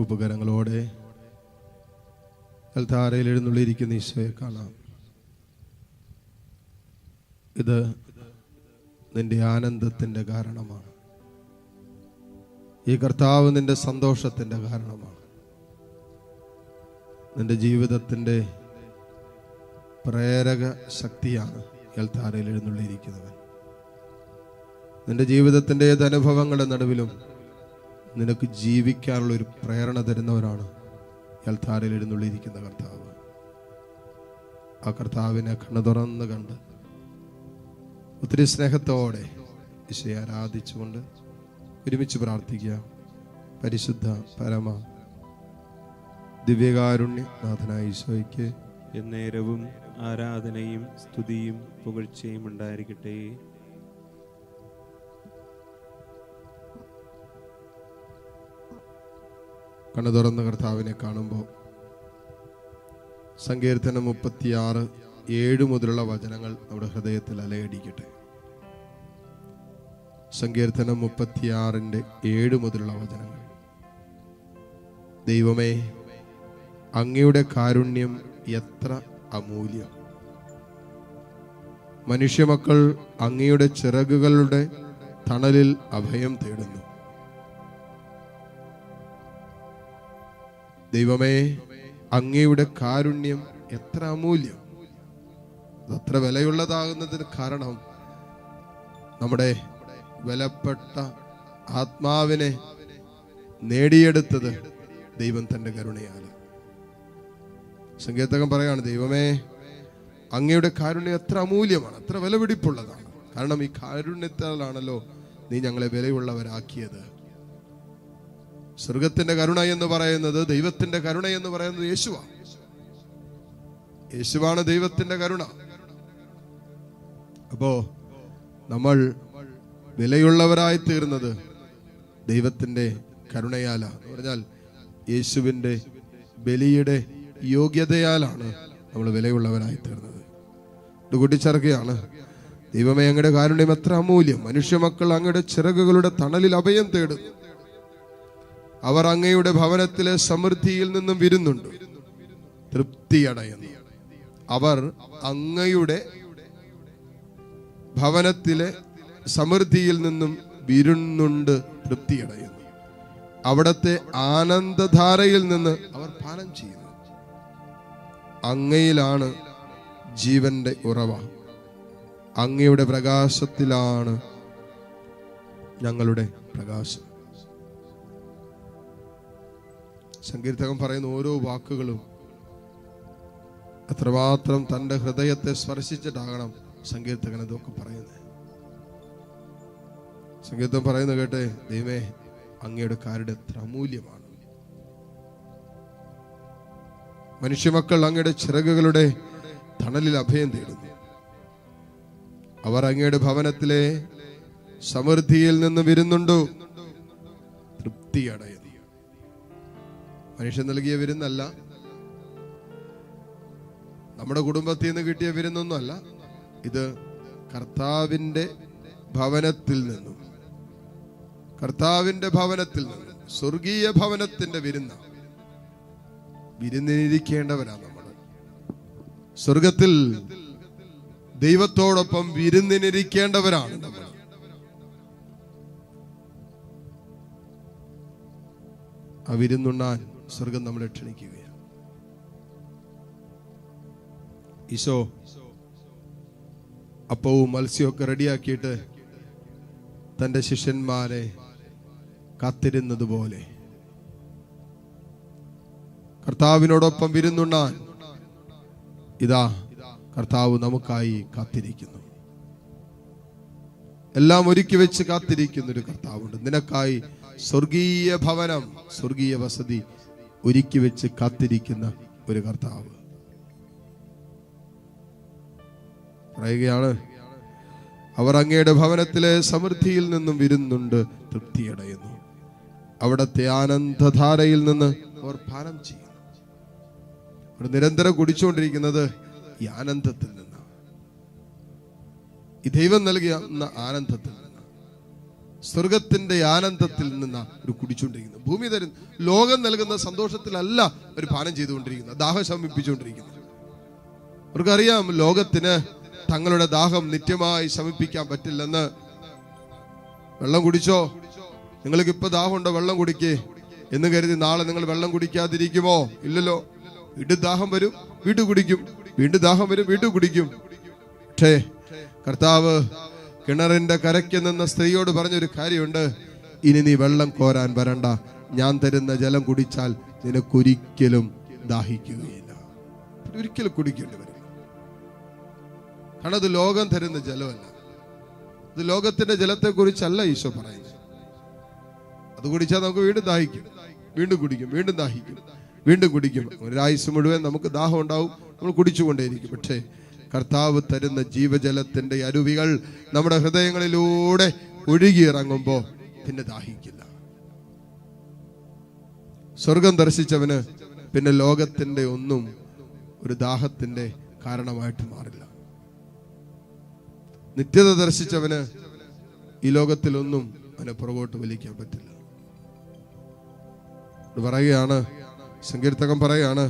കൂപ്പകരങ്ങളോടെ അൽത്താരയിൽ എഴുന്നള്ളിയിരിക്കുന്ന ഈശോയെ കാണാം. ഇത് നിന്റെ ആനന്ദത്തിന്റെ കാരണമാണ്. ഈ കർത്താവ് നിന്റെ സന്തോഷത്തിന്റെ കാരണമാണ്. നിന്റെ ജീവിതത്തിന്റെ പ്രേരക ശക്തിയാണ് എൽത്താരയിൽ എഴുന്നള്ളിയിരിക്കുന്നവൻ. നിന്റെ ജീവിതത്തിന്റെ ഏത് അനുഭവങ്ങളുടെ നടുവിലും നിനക്ക് ജീവിക്കാനുള്ള ഒരു പ്രേരണ തരുന്നവരാണ് ഇയാൾ താരയിൽ എഴുന്നള്ളിയിരിക്കുന്ന കർത്താവ്. ആ കർത്താവിനെ കണ്ണു തുറന്ന് കണ്ട് ഒത്തിരി സ്നേഹത്തോടെ ഈശോയെ ആരാധിച്ചുകൊണ്ട് ഒരുമിച്ച് പ്രാർത്ഥിക്കുക. പരിശുദ്ധ പരമ ദിവ്യകാരുണ്യ നാഥനായ ഈശോയ്ക്ക് എന്നേരവും ആരാധനയും സ്തുതിയും പുകഴ്ചയും ഉണ്ടായിരിക്കട്ടെ. കണ്ണു തുറന്ന കർത്താവിനെ കാണുമ്പോൾ സങ്കീർത്തനം മുപ്പത്തിയാറ് ഏഴ് മുതലുള്ള വചനങ്ങൾ നമ്മുടെ ഹൃദയത്തിൽ അലയടിക്കട്ടെ. സങ്കീർത്തനം മുപ്പത്തിയാറിന്റെ ഏഴ് മുതലുള്ള വചനങ്ങൾ. ദൈവമേ അങ്ങയുടെ കാരുണ്യം എത്ര അമൂല്യം. മനുഷ്യമക്കൾ അങ്ങയുടെ ചിറകുകളുടെ തണലിൽ അഭയം തേടുന്നു. ദൈവമേ അങ്ങയുടെ കാരുണ്യം എത്ര അമൂല്യം. അത്ര വിലയുള്ളതാകുന്നതിന് കാരണം നമ്മുടെ വിലപ്പെട്ട ആത്മാവിനെ നേടിയെടുത്തത് ദൈവം തന്റെ കരുണയാണ്. സങ്കേതകം പറയാണ് ദൈവമേ അങ്ങയുടെ കാരുണ്യം എത്ര അമൂല്യമാണ് എത്ര വിലപിടിപ്പുള്ളതാണ്. കാരണം ഈ കാരുണ്യത്താലാണല്ലോ നീ ഞങ്ങളെ വിലയുള്ളവരാക്കിയത്. സ്വർഗത്തിന്റെ കരുണ എന്ന് പറയുന്നത് ദൈവത്തിന്റെ കരുണ എന്ന് പറയുന്നത് യേശുവാണ് യേശുവാണ് ദൈവത്തിന്റെ കരുണ. അപ്പോ നമ്മൾ വിലയുള്ളവരായി തീർന്നത് ദൈവത്തിന്റെ കരുണയാലാണ് എന്ന് പറഞ്ഞാൽ യേശുവിന്റെ ബലിയുടെ യോഗ്യതയാലാണ് നമ്മൾ വിലയുള്ളവരായി തീർന്നത്. ഇത് കൂട്ടിച്ചേർക്കുകയാണ്. ദൈവമേ അങ്ങയുടെ കാരുണ്യം എത്ര അമൂല്യം. മനുഷ്യമക്കൾ അങ്ങയുടെ ചിറകുകളുടെ തണലിൽ അഭയം തേടുന്നു. അവർ അങ്ങയുടെ ഭവനത്തിലെ സമൃദ്ധിയിൽ നിന്നും വിരുന്നുണ്ട്. തൃപ്തിയടയുന്നു. അവർ അങ്ങയുടെ ഭവനത്തിലെ സമൃദ്ധിയിൽ നിന്നും വിരുന്നുണ്ട്. തൃപ്തിയടയുന്നു. അവിടത്തെ ആനന്ദധാരയിൽ നിന്ന് അവർ പാനം ചെയ്യുന്നു. അങ്ങയിലാണ് ജീവന്റെ ഉറവ. അങ്ങയുടെ പ്രകാശത്തിലാണ് ഞങ്ങളുടെ പ്രകാശം. സങ്കീർത്തകൻ പറയുന്ന ഓരോ വാക്കുകളും അത്രമാത്രം തന്റെ ഹൃദയത്തെ സ്പർശിച്ചിട്ടാകണം സങ്കീർത്തകൻ ഇതൊക്കെ പറയുന്നത്. സങ്കീർത്തം പറയുന്നത് കേട്ടെ ദൈവമേ അങ്ങയുടെ കാരുടെ എത്ര അമൂല്യമാണ്. മനുഷ്യമക്കൾ അങ്ങയുടെ ചിറകുകളുടെ തണലിൽ അഭയം തേടുന്നു. അവർ അങ്ങയുടെ ഭവനത്തിലെ സമൃദ്ധിയിൽ നിന്ന് വരുന്നുണ്ടോ? തൃപ്തി അടയുന്നു. മനുഷ്യൻ നൽകിയ വിരുന്നല്ല. നമ്മുടെ കുടുംബത്തിൽ നിന്ന് കിട്ടിയ വിരുന്നൊന്നുമല്ല. ഇത് കർത്താവിന്റെ ഭവനത്തിൽ നിന്നും. കർത്താവിന്റെ ഭവനത്തിൽ നിന്നും. സ്വർഗീയ ഭവനത്തിന്റെ വിരുന്ന. വിരുന്നിനിരിക്കേണ്ടവരാണ് നമ്മൾ. സ്വർഗത്തിൽ ദൈവത്തോടൊപ്പം വിരുന്നിനിരിക്കേണ്ടവരാണ് നമ്മൾ. ആ വിരുന്നുണ്ണാൻ സ്വർഗം നമ്മളെ ക്ഷണിക്കുകയാണ്. ഈശോ അപ്പവും മത്സ്യമൊക്കെ റെഡിയാക്കിയിട്ട് തന്റെ ശിഷ്യന്മാരെ കാത്തിരുന്നത് പോലെ കർത്താവിനോടൊപ്പം വിരുന്നുണ്ണാൻ ഇതാ കർത്താവ് നമുക്കായി കാത്തിരിക്കുന്നു. എല്ലാം ഒരുക്കി വെച്ച് കാത്തിരിക്കുന്ന ഒരു കർത്താവുണ്ട്. നിനക്കായി സ്വർഗീയ ഭവനം സ്വർഗീയ വസതി ഒരുക്കി വെച്ച് കാത്തിരിക്കുന്ന ഒരു കർത്താവ്. പറയുകയാണ് അവർ അങ്ങയുടെ ഭവനത്തിലെ സമൃദ്ധിയിൽ നിന്നും വിരുന്നുണ്ട് തൃപ്തിയടയുന്നു അവിടത്തെ ആനന്ദധാരയിൽ നിന്ന് അവർ പാനം ചെയ്യുന്നു. അവർ നിരന്തരം കുടിച്ചുകൊണ്ടിരിക്കുന്നത് ഈ ആനന്ദത്തിൽ നിന്നാണ്. ഈ ദൈവം നൽകിയ ആനന്ദത്തിൽ നിന്നാണ് സ്വർഗത്തിന്റെ ആനന്ദത്തിൽ നിന്ന് ഒരു കുടിച്ചുകൊണ്ടിരിക്കുന്നത് ഭൂമി തരുന്ന ലോകം നൽകുന്ന സന്തോഷത്തിലല്ല ഒരു പാനം ചെയ്തുകൊണ്ടിരിക്കുന്നത്. ദാഹം ശമിപ്പിച്ചുകൊണ്ടിരിക്കുന്നത്. അവർക്കറിയാം ലോകത്തിന് തങ്ങളുടെ ദാഹം നിത്യമായി ശമിപ്പിക്കാൻ പറ്റില്ലെന്ന്. വെള്ളം കുടിച്ചോ? നിങ്ങൾക്ക് ഇപ്പൊ ദാഹമുണ്ടോ? വെള്ളം കുടിക്കേ. എന്ന് കരുതി നാളെ നിങ്ങൾ വെള്ളം കുടിക്കാതിരിക്കുമോ? ഇല്ലല്ലോ. വീണ്ടും ദാഹം വരും വീണ്ടും കുടിക്കും. വീണ്ടും ദാഹം വരും വീണ്ടും കുടിക്കും. കർത്താവ് കിണറിന്റെ കരയ്ക്ക് നിന്ന സ്ത്രീയോട് പറഞ്ഞൊരു കാര്യമുണ്ട്. ഇനി നീ വെള്ളം കോരാൻ വരണ്ട. ഞാൻ തരുന്ന ജലം കുടിച്ചാൽ നിനക്കൊരിക്കലും ദാഹിക്കുകയില്ല. ഒരിക്കലും കുടിക്കേണ്ടി വരും കാരണം അത് ലോകം തരുന്ന ജലമല്ല. ഇത് ലോകത്തിന്റെ ജലത്തെ കുറിച്ചല്ല ഈശോ പറയുന്നത്. അത് കുടിച്ചാൽ നമുക്ക് വീണ്ടും ദാഹിക്കും. വീണ്ടും കുടിക്കും വീണ്ടും ദാഹിക്കും വീണ്ടും കുടിക്കും. ഒരായുസ് മുഴുവൻ നമുക്ക് ദാഹം ഉണ്ടാവും. നമ്മൾ കുടിച്ചുകൊണ്ടേയിരിക്കും. പക്ഷേ കർത്താവ് തരുന്ന ജീവജലത്തിന്റെ അരുവികൾ നമ്മുടെ ഹൃദയങ്ങളിലൂടെ ഒഴുകിയിറങ്ങുമ്പോൾ പിന്നെ ദാഹിക്കില്ല. സ്വർഗം ദർശിച്ചവന് പിന്നെ ലോകത്തിന്റെ ഒന്നും ഒരു ദാഹത്തിന്റെ കാരണമായിട്ട് മാറില്ല. നിത്യത ദർശിച്ചവന് ഈ ലോകത്തിലൊന്നും അവനെ പുറകോട്ട് വലിക്കാൻ പറ്റില്ല. പറയുകയാണ് സങ്കീർത്തകം പറയാണ്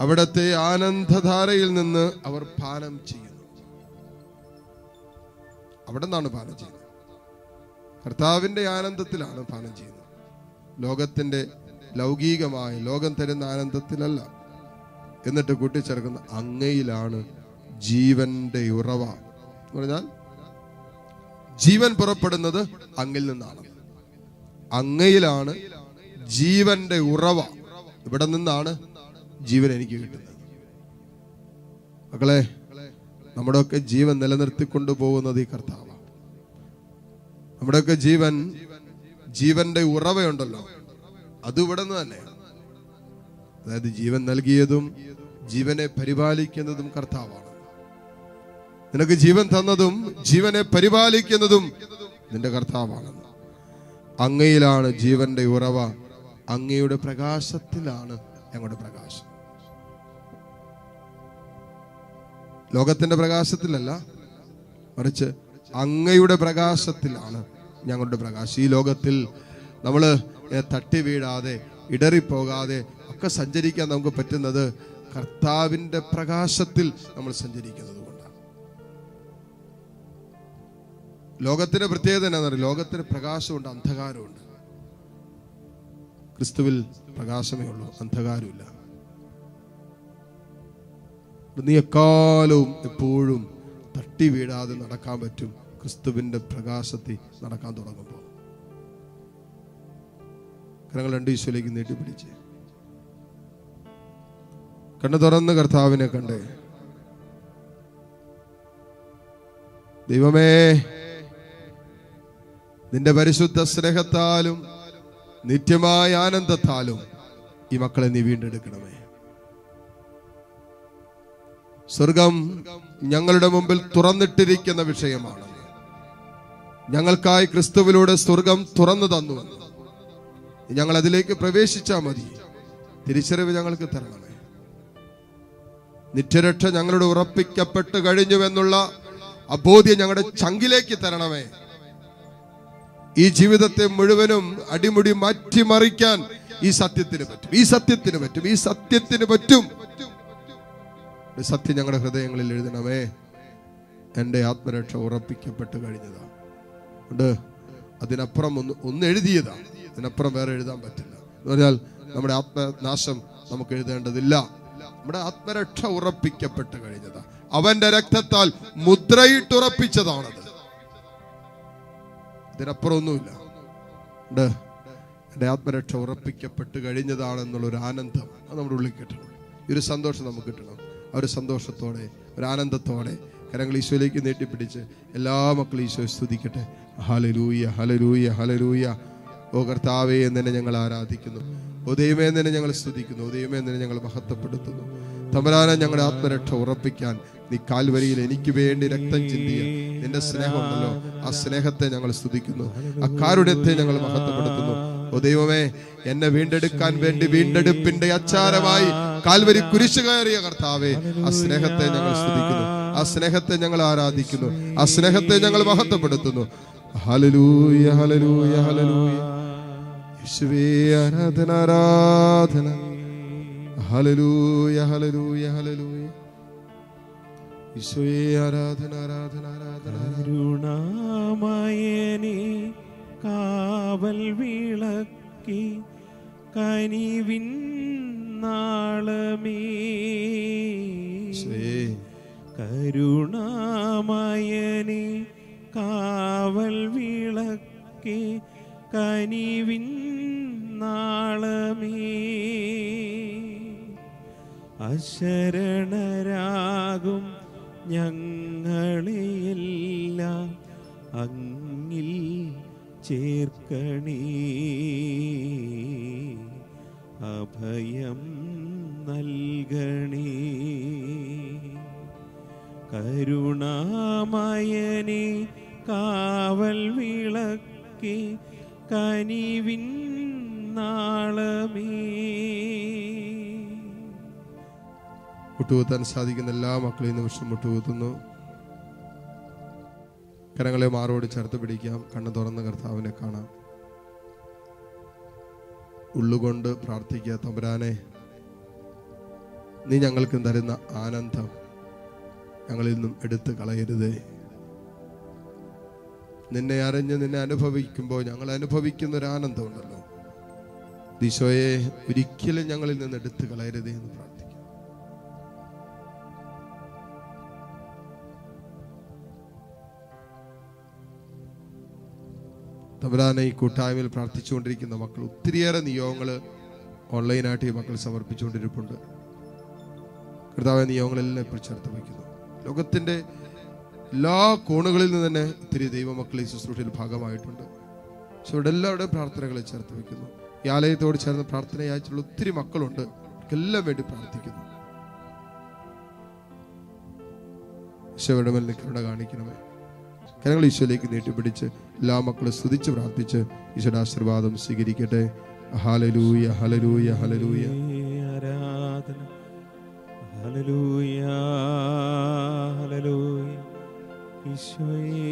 അവിടത്തെ ആനന്ദധാരയിൽ നിന്ന് അവർ പാനം ചെയ്യുന്നു. അവിടെ നിന്നാണ് പാനം ചെയ്യുന്നത്. കർത്താവിന്റെ ആനന്ദത്തിലാണ് പാനം ചെയ്യുന്നത്. ലോകത്തിന്റെ ലൗകികമായ ലോകം തരുന്ന ആനന്ദത്തിലല്ല. എന്നിട്ട് കൂട്ടിച്ചേർക്കുന്ന അങ്ങയിലാണ് ജീവന്റെ ഉറവ. എന്ന് പറഞ്ഞാൽ ജീവൻ പുറപ്പെടുന്നത് അങ്ങിൽ നിന്നാണ്. അങ്ങയിലാണ് ജീവന്റെ ഉറവ. ഇവിടെ നിന്നാണ് ജീവൻ എനിക്ക് കിട്ടുന്നത് മക്കളെ നമ്മുടെയൊക്കെ ജീവൻ നിലനിർത്തിക്കൊണ്ടു പോകുന്നത് ഈ കർത്താവാണ്. നമ്മുടെയൊക്കെ ജീവൻ ജീവന്റെ ഉറവയുണ്ടല്ലോ. അത് ഇവിടെ നിന്ന് തന്നെ. അതായത് ജീവൻ നൽകിയതും ജീവനെ പരിപാലിക്കുന്നതും കർത്താവാണ്. നിനക്ക് ജീവൻ തന്നതും ജീവനെ പരിപാലിക്കുന്നതും നിന്റെ കർത്താവാണ്. അങ്ങയിലാണ് ജീവന്റെ ഉറവ. അങ്ങയുടെ പ്രകാശത്തിലാണ് ഞങ്ങളുടെ പ്രകാശം. ലോകത്തിന്റെ പ്രകാശത്തിലല്ല മറിച്ച് അങ്ങയുടെ പ്രകാശത്തിലാണ് ഞങ്ങളുടെ പ്രകാശം. ഈ ലോകത്തിൽ നമ്മൾ തട്ടി വീഴാതെ ഇടറിപ്പോകാതെ ഒക്കെ സഞ്ചരിക്കാൻ നമുക്ക് പറ്റുന്നത് കർത്താവിന്റെ പ്രകാശത്തിൽ നമ്മൾ സഞ്ചരിക്കുന്നത് കൊണ്ടാണ്. ലോകത്തിന്റെ പ്രത്യേകത എന്നാന്ന് പറയുക ലോകത്തിന് പ്രകാശമുണ്ട് അന്ധകാരമുണ്ട്. ക്രിസ്തുവിൽ പ്രകാശമേ ഉള്ളൂ അന്ധകാരമില്ല. നീ എക്കാലവും എപ്പോഴും തട്ടി വീഴാതെ നടക്കാൻ പറ്റും. ക്രിസ്തുവിന്റെ പ്രകാശത്തിൽ നടക്കാൻ തുടങ്ങുമ്പോൾ. കരങ്ങൾ രണ്ട് ഈശോയിലേക്ക് നീട്ടിപ്പിടിച്ച് കണ്ണു തുറന്ന് കർത്താവിനെ കണ്ടേ. ദൈവമേ നിന്റെ പരിശുദ്ധ സ്നേഹത്താലും നിത്യമായ ആനന്ദത്താലും ഈ മക്കളെ നീ വീണ്ടെടുക്കണമേ. സ്വർഗം ഞങ്ങളുടെ മുമ്പിൽ തുറന്നിട്ടിരിക്കുന്ന വിഷയമാണ്. ഞങ്ങൾക്കായി ക്രിസ്തുവിലൂടെ സ്വർഗം തുറന്നു തന്നു. ഞങ്ങൾ അതിലേക്ക് പ്രവേശിച്ചാൽ മതി. തിരിച്ചറിവ് ഞങ്ങൾക്ക് തരണമേ. നിത്യരക്ഷ ഞങ്ങളുടെ ഉറപ്പിക്കപ്പെട്ട് കഴിഞ്ഞുവെന്നുള്ള അബോധ്യം ഞങ്ങളുടെ ചങ്കിലേക്ക് തരണമേ. ഈ ജീവിതത്തെ മുഴുവനും അടിമുടി മാറ്റിമറിക്കാൻ ഈ സത്യത്തിന് പറ്റും. ഈ സത്യത്തിന് പറ്റും. ഈ സത്യത്തിന് പറ്റും. സത്യം ഞങ്ങളുടെ ഹൃദയങ്ങളിൽ എഴുതണമേ. എന്റെ ആത്മരക്ഷ ഉറപ്പിക്കപ്പെട്ട് കഴിഞ്ഞതാണ് ഉണ്ട്? അതിനപ്പുറം ഒന്ന് ഒന്ന് എഴുതിയതാ. അതിനപ്പുറം വേറെ എഴുതാൻ പറ്റില്ല. എന്ന് പറഞ്ഞാൽ നമ്മുടെ ആത്മനാശം നമുക്ക് എഴുതേണ്ടതില്ല. നമ്മുടെ ആത്മരക്ഷ ഉറപ്പിക്കപ്പെട്ട് കഴിഞ്ഞതാണ് അവന്റെ രക്തത്താൽ മുദ്രയിട്ടുറപ്പിച്ചതാണത്. അതിനപ്പുറം ഒന്നുമില്ല. ഉണ്ട്? എന്റെ ആത്മരക്ഷ ഉറപ്പിക്കപ്പെട്ട് കഴിഞ്ഞതാണെന്നുള്ള ഒരു ആനന്ദം അത് നമ്മുടെ ഉള്ളിൽ കിട്ടണം. ഈ ഒരു സന്തോഷം നമുക്ക് കിട്ടണം. ഒരു സന്തോഷത്തോടെ ഒരു ആനന്ദത്തോടെ കരങ്ങൾ ഈശോയിലേക്ക് നീട്ടിപ്പിടിച്ച് എല്ലാ മക്കളും ഈശോയെ സ്തുതിക്കട്ടെ. ഹലരൂയ ഹലരൂയ ഹലരൂയ ഓ കർത്താവേ എന്നെ ഞങ്ങൾ ആരാധിക്കുന്നു. ഓ ദൈവമേ എന്നെ ഞങ്ങൾ സ്തുതിക്കുന്നു. ഓ ദൈവമേ എന്നെ ഞങ്ങൾ മഹത്വപ്പെടുത്തുന്നു. തമരാനെ ഞങ്ങളുടെ ആത്മരക്ഷ ഉറപ്പിക്കാൻ നീ കാൽവരിയിൽ എനിക്ക് വേണ്ടി രക്തം ചിന്തിയ നിന്റെ സ്നേഹമുണ്ടല്ലോ. ആ സ്നേഹത്തെ ഞങ്ങൾ സ്തുതിക്കുന്നു. ആ കാരുണ്യത്തെ ഞങ്ങൾ മഹത്വപ്പെടുത്തുന്നു. ഓ ദൈവമേ എന്നെ വീണ്ടെടുക്കാൻ വേണ്ടി വീണ്ടെടുപ്പിന്റെ അച്ചാരമായി കാൽവരി കുരിശു കയറിയ കർത്താവെ ആ സ്നേഹത്തെ ഞങ്ങൾ സ്തുതിക്കുന്നു. ആ സ്നേഹത്തെ ഞങ്ങൾ ആരാധിക്കുന്നു. ആ സ്നേഹത്തെ ഞങ്ങൾ മഹത്വപ്പെടുത്തുന്നു. ഹലലൂയ ഹലലൂയ ഹലലൂയ യേശുവേ ആരാധന ആരാധന. ഹലലൂയ ഹലലൂയ ഹലലൂയ ആരാധന ആരാധന ആരാധന ആരാധന. കരുണാമയനെ കാവൽ വിളക്കി കനിവിൻ നാളമേ. കരുണാമയനെ കാവൽ വിളക്കി കനിവിൻ നാളമേ. അശരണരാകും ഞങ്ങളെയെല്ലാം അങ്ങിൽ ചേർക്കണേ. അഭയം നൽകണേ. കരുണാമയനെ കാവൽ വിളക്കി കനിവിൻ നാളമേ. മുട്ടുകുത്താൻ സാധിക്കുന്ന എല്ലാ മക്കളെയും നിമിഷം മുട്ടുകുത്തുന്നു. കരങ്ങളെ മാറോട് ചേർത്ത് പിടിക്കാം. കണ്ണു തുറന്ന് കർത്താവിനെ കാണാം. ഉള്ളുകൊണ്ട് പ്രാർത്ഥിക്കുക തമ്പുരാനെ നീ ഞങ്ങൾക്ക് തരുന്ന ആനന്ദം ഞങ്ങളിൽ നിന്നും എടുത്തു കളയരുതേ. നിന്നെ അറിഞ്ഞ് നിന്നെ അനുഭവിക്കുമ്പോൾ ഞങ്ങൾ അനുഭവിക്കുന്ന ഒരു ആനന്ദമുണ്ടല്ലോ ഈശോയെ ഒരിക്കലും ഞങ്ങളിൽ നിന്ന് എടുത്തു കളയരുതേ എന്ന് പ്രാർത്ഥിക്കും തമ്പുരാനെ ഈ കൂട്ടായ്മയിൽ പ്രാർത്ഥിച്ചുകൊണ്ടിരിക്കുന്ന മക്കൾ ഒത്തിരിയേറെ നിയോഗങ്ങൾ ഓൺലൈനായിട്ട് ഈ മക്കൾ സമർപ്പിച്ചുകൊണ്ടിരിപ്പുണ്ട്. കർത്താവ് നിയോഗങ്ങളെല്ലാം ഇപ്പോൾ ചേർത്ത് വയ്ക്കുന്നു. ലോകത്തിന്റെ എല്ലാ കോണുകളിൽ നിന്ന് തന്നെ ഒത്തിരി ദൈവമക്കൾ ഈ ശുശ്രൂഷയിൽ ഭാഗമായിട്ടുണ്ട്. പക്ഷെ ഇവിടെ എല്ലാവരുടെയും പ്രാർത്ഥനകളെ ചേർത്ത് വയ്ക്കുന്നു. ഈ ആലയത്തോട് ചേർന്ന് പ്രാർത്ഥന ഒത്തിരി മക്കളുണ്ട്. അവർക്കെല്ലാം വേണ്ടി പ്രാർത്ഥിക്കുന്നു. ഈശോയുടെ മേൽ കാണിക്കണമേ. കരങ്ങൾ ഈശോയിലേക്ക് നീട്ടിപ്പിടിച്ച് എല്ലാ മക്കളും സ്തുതിച്ച് പ്രാർത്ഥിച്ച് ഈശോയുടെ ആശീർവാദം സ്വീകരിക്കട്ടെ. ഹലലൂയ ഹലലൂയ ഹലലൂയ ആരാധന. Hallelujah hallelujah. ഈശോയേ.